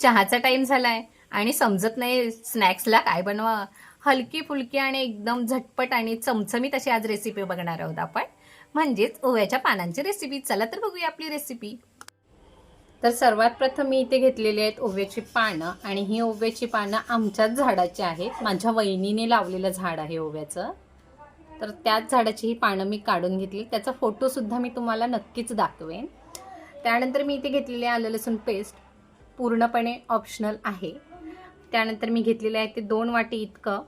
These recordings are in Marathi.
चहाचा टाइम झालाय. आणि समजत नाही स्नॅक्सला काय बनवा. हलकी फुलकी आणि एकदम झटपट आणि चमचमीत अशी आज रेसिपी बघणार आहोत आपण. म्हणजेच ओव्याच्या पानांची रेसिपी चला तर बघूया आपली रेसिपी तर सर्वात प्रथम मी इथे घेतलेली आहेत ओव्याची पानं. आणि ही ओव्याची पानं आमच्याच झाडाची आहेत. माझ्या वहिनीने लावलेलं झाड आहे ओव्याचं. तर त्याच झाडाची ही पानं मी काढून घेतली. त्याचा फोटोसुद्धा मी तुम्हाला नक्कीच दाखवेन. त्यानंतर मी इथे घेतलेले आलं लसूण पेस्ट पूर्णपणे ऑप्शनल आहे. त्यानंतर मी घेतलेले आहे ते दोन वाटी इतकं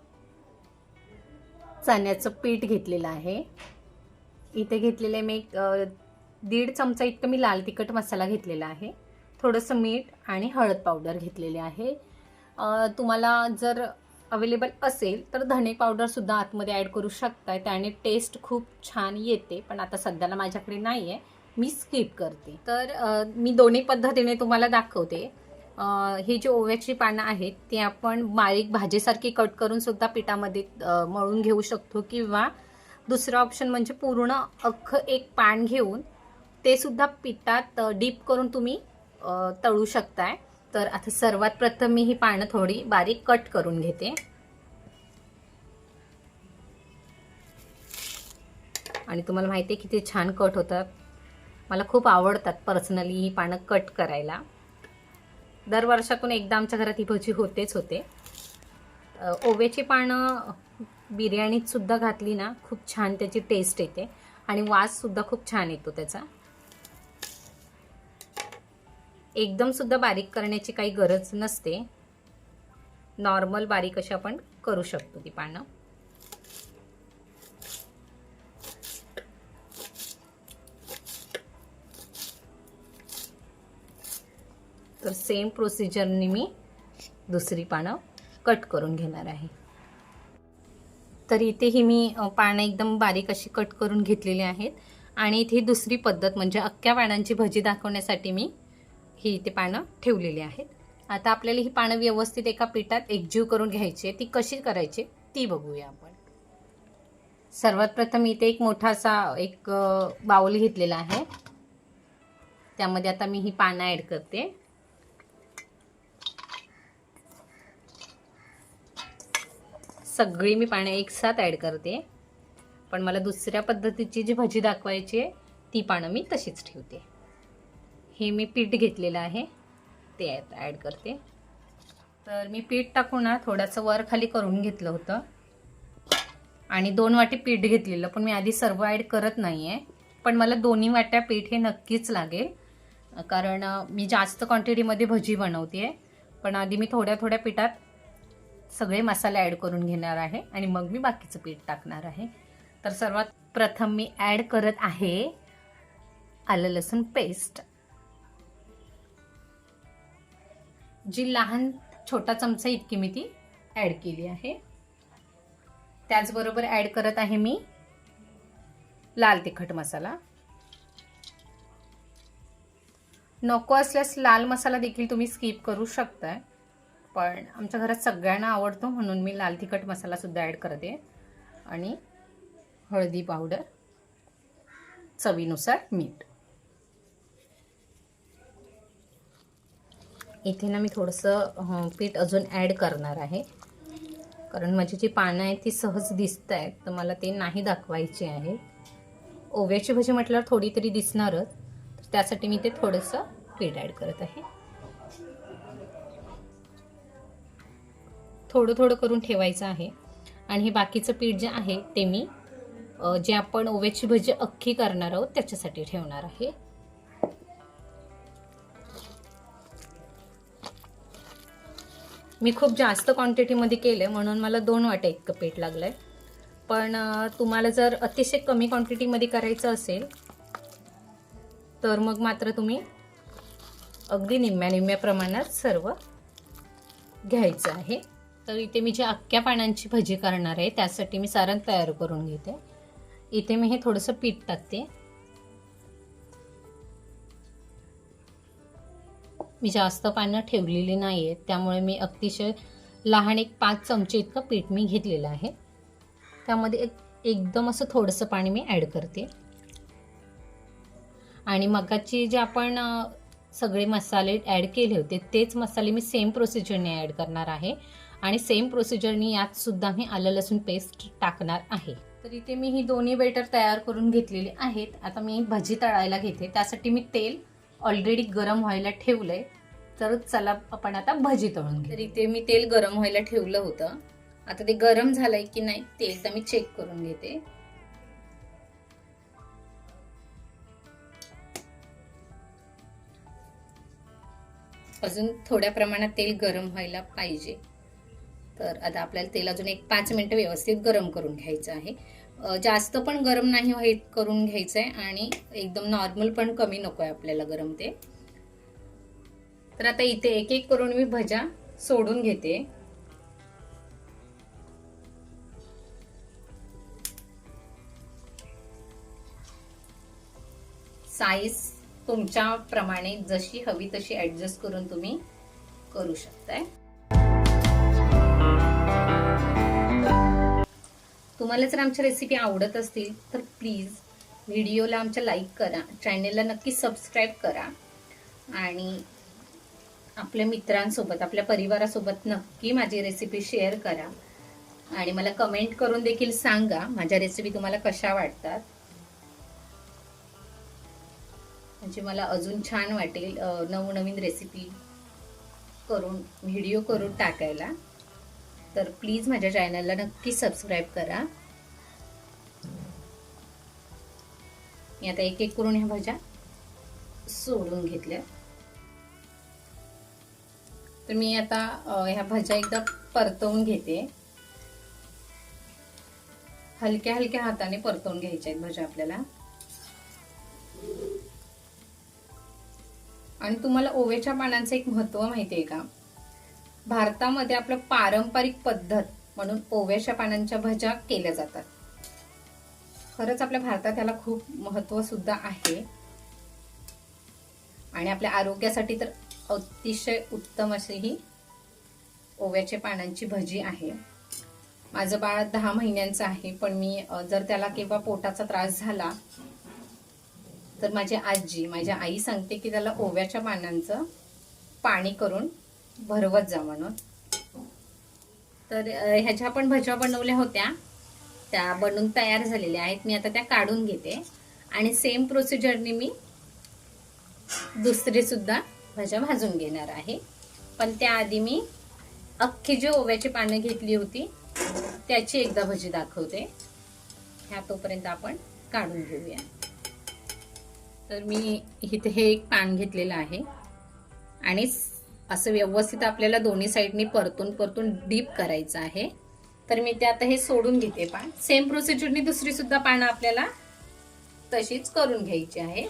चण्याचं पीठ घेतलेलं आहे. इथे घेतलेले मी एक दीड चमचा इतकं मी लाल तिखट मसाला घेतलेला आहे. थोडंसं मीठ आणि हळद पावडर घेतलेले आहे. तुम्हाला जर अवेलेबल असेल तर धने पावडरसुद्धा आतमध्ये ॲड करू शकताय. त्याने टेस्ट खूप छान येते पण आता सध्याला माझ्याकडे नाही आहे मी स्किप करते. तर मी दोन्ही पद्धतीने तुम्हाला दाखवते. ही जी ओव्याची पानं आहेत ती आपण बारीक भाजीसारखी कट करून सुद्धा पिठामध्ये मळून घेऊ शकतो किंवा दुसरं ऑप्शन म्हणजे पूर्ण अख्खं एक पान घेऊन ते सुद्धा पिठात डीप करून तुम्ही तळू शकताय. तर आता सर्वात प्रथम मी ही पानं थोडी बारीक कट करून घेते. आणि तुम्हाला माहिती आहे किती छान कट होतात. मला खूप आवडतात पर्सनली ही पानं कट करायला. दर वर्षातून एकदा आमच्या घरात ही भजी होतेच होते. ओव्याची पानं बिर्याणीतसुद्धा घातली ना खूप छान त्याची टेस्ट येते. आणि वाससुद्धा खूप छान येतो त्याचा. एकदम सुद्धा बारीक करण्याची काही गरज नसते. नॉर्मल बारीक अशी आपण करू शकतो ती पानं. तर सेम प्रोसिजरने मी दुसरी पानं कट करून घेणार आहे. तर इथेही मी पानं एकदम बारीक अशी कट करून घेतलेली आहेत. आणि इथे दुसरी पद्धत म्हणजे अख्ख्या पानांची भजी दाखवण्यासाठी मी ही इथे पानं ठेवलेली आहेत. आता आपल्याला ही पानं व्यवस्थित एका पिठात एकजीव करून घ्यायची आहे. ती कशी करायची ती बघूया आपण. सर्वात प्रथम इथे एक मोठा असा एक बाऊल घेतलेला आहे. त्यामध्ये आता मी ही पानं ॲड करते. सगळी मी पानं एकसाथ ॲड करते. पण मला दुसऱ्या पद्धतीची जी भजी दाखवायची आहे ती पानं मी तशीच ठेवते. हे मी पीठ घेतलेलं आहे. ते ॲड करते. तर मी पीठ टाकून ना थोडंसं वर खाली करून घेतलं होतं. आणि दोन वाटे पीठ घेतलेलं पण मी आधी सर्व ॲड करत नाही आहे पण मला दोन्ही वाट्या पीठ हे नक्कीच लागेल. कारण मी जास्त क्वांटिटीमध्ये भजी बनवते आहे पण आधी मी थोड्या थोड्या पिठात सगळे मसाले ॲड करून घेणार आहे. आणि मग मी बाकीचं पीठ टाकणार आहे. तर सर्वात प्रथम मी ॲड करत आहे आलं लसूण पेस्ट जी लहान छोटा चमचा इतकी मी ती ॲड केली आहे. त्याचबरोबर ॲड करत आहे मी लाल तिखट मसाला. नको असल्यास लाल मसाला देखील तुम्ही स्किप करू शकताय पण आमच्या घरात सगळ्यांना आवडतो म्हणून मी लाल तिखट मसालासुद्धा ॲड करते. आणि हळदी पावडर चवीनुसार मीठ. इथे ना मी थोडंसं पीठ अजून ॲड करणार आहे. कारण माझी जी पानं आहेत ती सहज दिसत आहेत तर मला ते नाही दाखवायचे आहे. ओव्याची भजी म्हटल्यावर थोडी तरी दिसणारच तर त्यासाठी मी ते थोडंसं पीठ ॲड करत आहे. थोडं थोडं करून ठेवायचं आहे. आणि हे बाकीचं पीठ जे आहे ते मी जे आपण ओव्याची भजी अख्खी करणार आहोत त्याच्यासाठी ठेवणार आहे. मी खूप जास्त क्वांटिटीमध्ये केलं म्हणून मला दोन वाट्या इतकं पीठ लागलं आहे पण तुम्हाला जर अतिशय कमी क्वांटिटीमध्ये करायचं असेल तर मग मात्र तुम्ही अगदी निम्म्या निम्म्या प्रमाणात सर्व घ्यायचं आहे. तर इथे मी जे अख्ख्या पानांची भजी करणार आहे त्यासाठी मी सारण तयार करून घेते. इथे मी हे थोडंसं पीठ टाकते. मी जास्त पानं ठेवलेली नाही आहेत त्यामुळे मी अतिशय लहान एक पाच चमचे इतकं पीठ मी घेतलेलं आहे. त्यामध्ये एक एकदम असं थोडंसं पाणी मी ॲड करते. आणि मगाची जे आपण सगळे मसाले ॲड केले होते तेच मसाले मी सेम प्रोसिजरने ॲड करणार आहे. आणि सेम प्रोसिजरनी यात सुद्धा मी आलं लसूण पेस्ट टाकणार आहे. तर इथे मी ही दोन्ही बेटर तयार करून घेतलेली आहेत. आता मी भजी तळायला घेते. त्यासाठी मी तेल ऑलरेडी गरम व्हायला ठेवलंय तर चला आपण आता भजी तळून घेऊ. तर इथे मी तेल गरम व्हायला ठेवलं होतं. आता ते गरम झालंय की नाही ते एकदा मी चेक करून घेते. अजून थोड्या प्रमाणात तेल गरम व्हायला पाहिजे. तर आता आपल्याला तेल अजून एक पाच मिनिटं व्यवस्थित गरम करून घ्यायचं आहे. जास्त पण गरम नाही हे करून घ्यायचं आहे आणि एकदम नॉर्मल पण कमी नको आहे आपल्याला गरम ते. तर आता इथे एक एक करून मी भजा सोडून घेते. साईज तुमच्या प्रमाणे जशी हवी तशी ऍडजस्ट करून तुम्ही करू शकताय. तुम्हाला जर आमच्या रेसिपी आवडत असतील तर प्लीज व्हिडिओला आमच्या लाईक करा. चॅनेलला नक्की सबस्क्राईब करा. आणि आपल्या मित्रांसोबत आपल्या परिवारासोबत नक्की माझी रेसिपी शेअर करा. आणि मला कमेंट करून देखील सांगा माझ्या रेसिपी तुम्हाला कशा वाटतात. म्हणजे मला अजून छान वाटेल नवनवीन रेसिपी करून व्हिडिओ करून टाकायला. तर प्लीज माझ्या चॅनलला नक्की सबस्क्राईब करा. मी आता एक एक करून ह्या भाज्या सोडून घेतल्या. तर मी आता ह्या भाज्या एकदा परतवून घेते. हलक्या हलक्या हाताने परतवून घ्यायच्या आहेत भाज्या आपल्याला. आणि तुम्हाला ओव्याच्या पानांचं एक महत्त्व माहिती आहे का? भारतामध्ये आपलं पारंपरिक पद्धत म्हणून ओव्याच्या पानांच्या भज्या केल्या जातात. खरंच आपल्या भारतात याला खूप महत्त्व सुद्धा आहे. आणि आपल्या आरोग्यासाठी तर अतिशय उत्तम अशी ही ओव्याच्या पानांची भजी आहे. माझं बाळ दहा महिन्यांचं आहे पण मी जर त्याला केव्हा पोटाचा त्रास झाला तर माझी आजी माझ्या आई सांगते की त्याला ओव्याच्या पानांचं पाणी करून भरवत जा म्हणून तर ह्याच्या पण भज्या बनवल्या होत्या. त्या बनून तयार झालेल्या आहेत. मी आता त्या काढून घेते. आणि सेम प्रोसिजरने मी दुसरी सुद्धा भज्या भाजून घेणार आहे. पण त्याआधी मी अख्खी जी ओव्याची पानं घेतली होती त्याची एकदा भजी दाखवते. ह्या तोपर्यंत आपण काढून घेऊया. तर मी इथे हे एक पान घेतलेलं आहे. आणि असं व्यवस्थित आपल्याला दोन्ही साईडनी परतून परतून डीप करायचं आहे. तर मी ते आता हे सोडून घेते पान सेम प्रोसिजरनी दुसरी सुद्धा पानं आपल्याला तशीच करून घ्यायची आहे.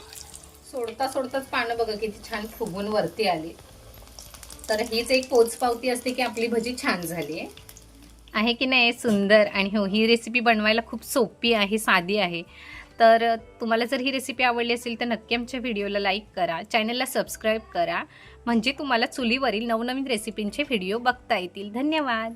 सोडता सोडताच पानं बघा किती छान फुगून वरती आली. तर हीच एक पोचपावती असते की आपली भजी छान झाली आहे. आहे की नाही? सुंदर. आणि हो ही रेसिपी बनवायला खूप सोपी आहे साधी आहे. तर तुम्हाला जर ही रेसिपी आवडली असेल तर नक्की आमच्या व्हिडिओला लाईक करा. चॅनलला सबस्क्राईब करा. म्हणजे तुम्हाला चुलीवरील नवनवीन रेसिपींचे व्हिडिओ बघता येतील. धन्यवाद.